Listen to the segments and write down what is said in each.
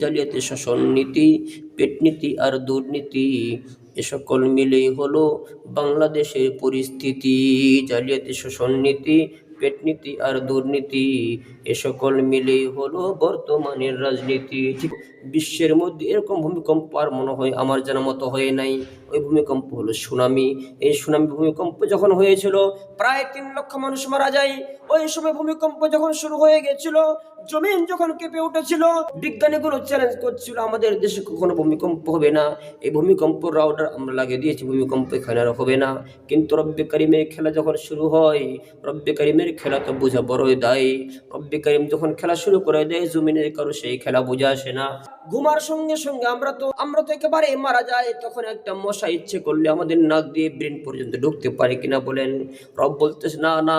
জালিয়াতি শোষণ নীতি পেটনীতি আর দুর্নীতি এ সকল মিলেই হলো বাংলাদেশের পরিস্থিতি। জালিয়াতি শোষণ নীতি পেটনীতি আর দুর্নীতি এ সকল মিলেই হলো বর্তমানের রাজনীতি। বিশ্বের মধ্যে এরকম ভূমিকম্প আর মনে হয় আমার জানা মতো হয়ে নাই। ওই ভূমিকম্প হলো সুনামি। এই সুনামি ভূমিকম্প যখন হয়েছিল, প্রায় তিন লক্ষ মানুষ মারা যায়। ওই সময় ভূমিকম্প যখন শুরু হয়ে গেছিল, জমিন যখন কেঁপে উঠেছিল, বিজ্ঞানীগুলো চ্যালেঞ্জ করছিল, আমাদের দেশে কখনো ভূমিকম্প হবে না। এই ভূমিকম্প রাউডার আমরা লাগিয়ে দিয়েছি, ভূমিকম্প এখানে আর হবে না। কিন্তু রব্বে কারিমের খেলা যখন শুরু হয়, রব্বে কারিমের খেলা তো বোঝা বড়ই দায়ী। রব্বে কারিম যখন খেলা শুরু করে দেয়, জমিনের কারও সেই খেলা বোঝা আসে না। ঘুমার সঙ্গে সঙ্গে আমরা তো আমরা তো একেবারে মারা যাই, তখন একটা মশা ইচ্ছে করলে আমাদের নাক দিয়ে ব্রেন পর্যন্ত ঢুকতে পারে কিনা বলেন। রব বলতেছে, না না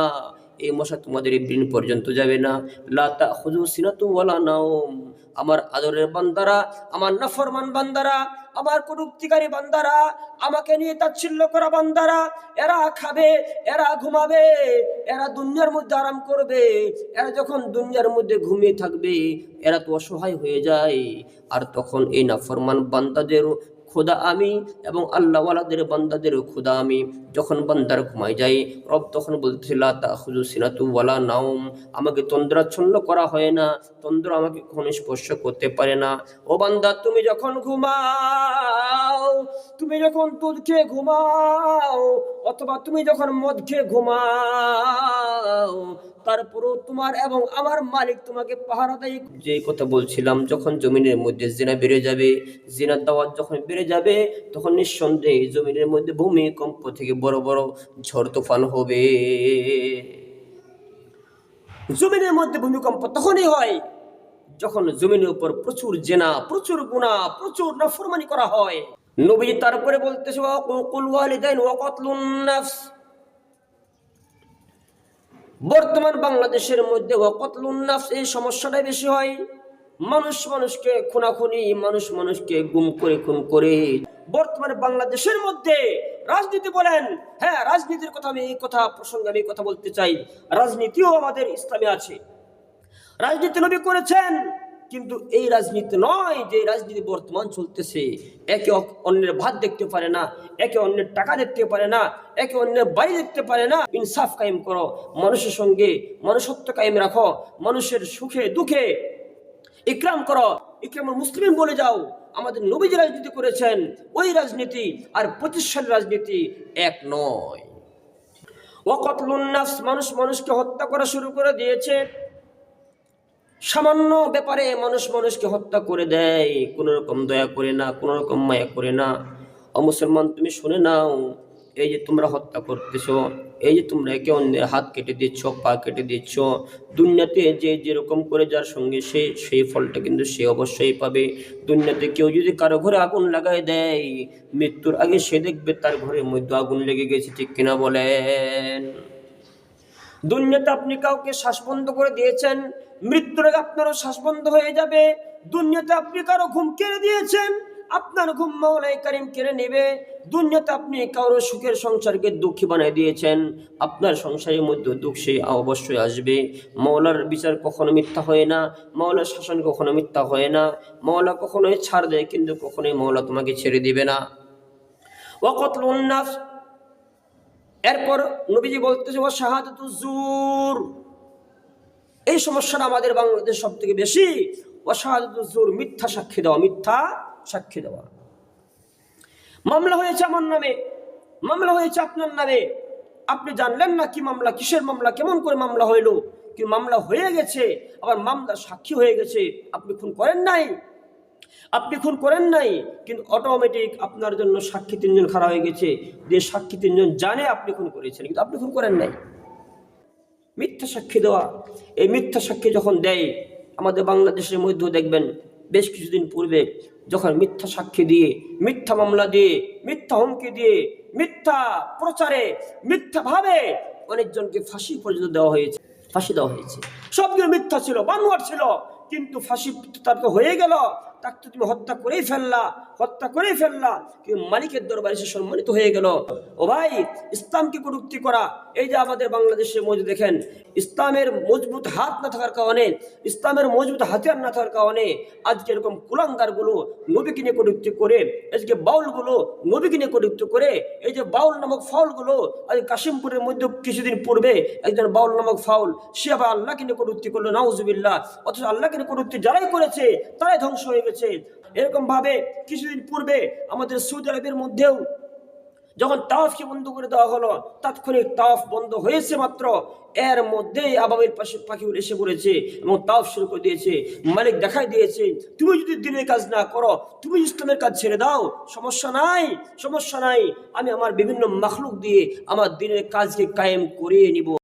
এই মশা তোমাদের এই পর্যন্ত যাবে না। লাতা হুজু সিনাতু নাওম। আমার আদরের বান্দারা, আমার নাফরমান বান্দারা, আমার কটুক্তিকারী বান্দারা, আমাকে নিয়ে তাচ্ছিল্য করা বান্দারা, এরা খাবে, এরা ঘুমাবে, এরা দুনিয়ার মধ্যে আরাম করবে, এরা যখন দুনিয়ার মধ্যে ঘুমিয়ে থাকবে, এরা তো অসহায় হয়ে যায়। আর তখন এই নাফরমান বান্দাদের খোদা আমি এবং আল্লাহওয়ালাদের বান্দাদেরও খোদা আমি। যখন বান্দার ঘুমাই যাই রব তখন বলতেছে লাতা তাখুজু সিনাতু ওয়ালা নাওম। আমাকে তন্দ্রাচ্ছন্ন করা হয় না। তন্দ্র আমাকে কখনো স্পর্শ করতে পারে না। ও বান্দা, তুমি যখন ঘুমাও, তুমি যখন তুলছে ঘুমাও অথবা তুমি যখন মদ খেয়ে ঘুমাও তারপরও তোমার এবং আমার মালিক তোমাকে পাহারা দেয়। যে কথা বলছিলাম যখন জমিনের মধ্যে জিনা বেড়ে যাবে জিনার দাওয়াত যখন বেড়ে যাবে তখন নিঃসন্দেহে জমিনের মধ্যে ভূমিকম্প থেকে বড় বড় ঝড় তুফান হবে। জমিনের মধ্যে ভূমিকম্প তখনই হয় যখন জমিনের উপর প্রচুর জেনা প্রচুর গুণা প্রচুর নাফরমানি করা হয়। নবী তারপরে বলতেছে বর্তমান বাংলাদেশের মধ্যে ওয়াকাতলুন নাফস এই সমস্যাটাই বেশি হয়। মানুষ মানুষকে খুনাখুনি, মানুষ মানুষকে গুম করে, খুন করে। বর্তমানে বাংলাদেশের মধ্যে রাজনীতি বলেন হ্যাঁ রাজনীতির কথা আমি এই কথা প্রসঙ্গে আমি কথা বলতে চাই। রাজনীতিও আমাদের ইসলামে আছে। রাজনীতি নবী করেছেন কিন্তু এই রাজনীতি নয় যে রাজনীতি বর্তমান চলতেছে। একে অন্যের ভাত দেখতে পারে না, একে অন্যের টাকা দেখতে পারে না, একে অন্যের বাড়ি দেখতে পারে না। ইনসাফ কায়েম করো, মানুষের সঙ্গে মানুষত্ব কায়েম রাখো, মানুষের সুখে, দুঃখে ইকরাম করো। ইকরাম মুসলিম বলে যাও, আমাদের নবীজি রাজনীতি করেছেন, ওই রাজনীতি আর প্রতিষ্ঠান রাজনীতি এক নয়। ওয়াকাতলুন নাফস, মানুষ মানুষকে হত্যা করা শুরু করে দিয়েছে। সামান্য ব্যাপারে মানুষ মানুষকে হত্যা করে দেয়। কোনো রকম দয়া করে না, কোনো রকম মায়া করে না। ও মুসলমান, তুমি শুনে নাও, এই যে তোমরা হত্যা করতেছো, এই যে তোমরা একে অন্যের হাত কেটে দিচ্ছ, পা কেটে দিচ্ছ, দুনিয়াতে যে যেরকম করে যার সঙ্গে সে সেই ফলটা কিন্তু সে অবশ্যই পাবে। দুনিয়াতে কেউ যদি কারও ঘরে আগুন লাগাই দেয়, মৃত্যুর আগে সে দেখবে তার ঘরের মধ্যে আগুন লেগে গেছে, ঠিক কিনা বলেন? দুনিয়াতে আপনি কাউকে শ্বাস বন্ধ করে দিয়েছেন, মৃত্যুর আগে আপনারও শ্বাস বন্ধ হয়ে যাবে। দুনিয়াতে আপনি কারও ঘুম কেড়ে দিয়েছেন আপনার ঘুম মাওলাই কারিম কেড়ে নেবে। দুনিয়াতে আপনি কারও সুখের সংসারকে দুঃখী বানিয়ে দিয়েছেন, আপনার সংসারের মধ্যে দুঃখ সেই অবশ্যই আসবে। মাওলার বিচার কখনো মিথ্যা হয় না, মাওলার শাসন কখনো মিথ্যা হয় না, মাওলা কখনোই ছাড় দেয়, কিন্তু কখনোই মাওলা তোমাকে ছেড়ে দিবে না। ওয়াকতল উন্নাস এরপর নবীজি বলতেছে ও শাহাদুজুর এই সমস্যাটা আমাদের বাংলাদেশ সব থেকে বেশি ও শাহাদুজুর মিথ্যা সাক্ষী দেওয়া, মিথ্যা সাক্ষী দেওয়া। মামলা হয়েছে আমার নামে, মামলা হয়েছে আপনার নামে। আপনি জানলেন না কি মামলা, কিসের মামলা, কেমন করে মামলা হইল? কি মামলা হয়ে গেছে, আবার মামলা সাক্ষী হয়ে গেছে, আপনি খুন করেন নাই। আপনি খুন করেন নাই, কিন্তু অটোমেটিক আপনার জন্য সাক্ষী তিনজন খাড়া হয়ে গেছে। যে সাক্ষী তিনজন জানে আপনি খুন করেছেন, কিন্তু আপনি খুন করেন নাই। মিথ্যা সাক্ষী দেওয়া, এই মিথ্যা সাক্ষী যখন দেয়, আমাদের বাংলাদেশের মধ্যেও দেখবেন, বেশ কিছুদিন পূর্বে যখন মিথ্যা সাক্ষী দিয়ে, মিথ্যা মামলা দিয়ে, মিথ্যা হুমকি দিয়ে, মিথ্যা প্রচারে মিথ্যাভাবে অনেকজনকে ফাঁসি পর্যন্ত দেওয়া হয়েছে, ফাঁসি দেওয়া হয়েছে। সবগুলো মিথ্যা ছিল বানোয়ার ছিল, কিন্তু ফাঁসি তার তো হয়ে গেল। তাকে তো তুমি হত্যা করেই ফেললা, হত্যা করেই ফেললা। কিন্তু মালিকের দরবারে সে সম্মানিত হয়ে গেল। ও ভাই, ইসলামকে কটুক্তি করা। এই যে আমাদের বাংলাদেশে মজুদ দেখেন, ইসলামের মজবুত হাত না থাকার কারণে, ইসলামের মজবুত হাতিয়ার না থাকার কারণে আজকে এরকম কুলাঙ্গারগুলো নবীকে নিয়ে কটুক্তি করে, আজকে বাউলগুলো নবীকে নিয়ে কটুক্তি করে, এই যে বাউল নামক ফাউলগুলো আজ কাশিমপুরের মধ্যে কিছুদিন পূর্বে একজন বাউল নামক ফাউল, সে আবার আল্লাহকে নিয়ে কটুক্তি করল, নাউজুবিল্লাহ। অথচ আল্লাহকে নিয়ে কটুক্তি যারাই করেছে, তারাই ধ্বংস হয়ে এরকম ভাবে কিছুদিন পূর্বে আমাদের সৌদি আরবের মধ্যেও যখন তাওয়াফকে বন্ধ করে দেওয়া হলো, তাৎক্ষণিক তাওয়াফ বন্ধ হয়েছে মাত্র। এর মধ্যেই আবাবের পাশে পাখিগুলো এসে পড়েছে এবং তাওয়াফ শুরু করে দিয়েছে। মালিক দেখাই দিয়েছে, তুমি যদি দিনের কাজ না করো, তুমি ইসলামের কাজ ছেড়ে দাও। সমস্যা নাই সমস্যা নাই। আমি আমার বিভিন্ন মাখলুক দিয়ে আমার দিনের কাজকে কায়েম করিয়ে নিব।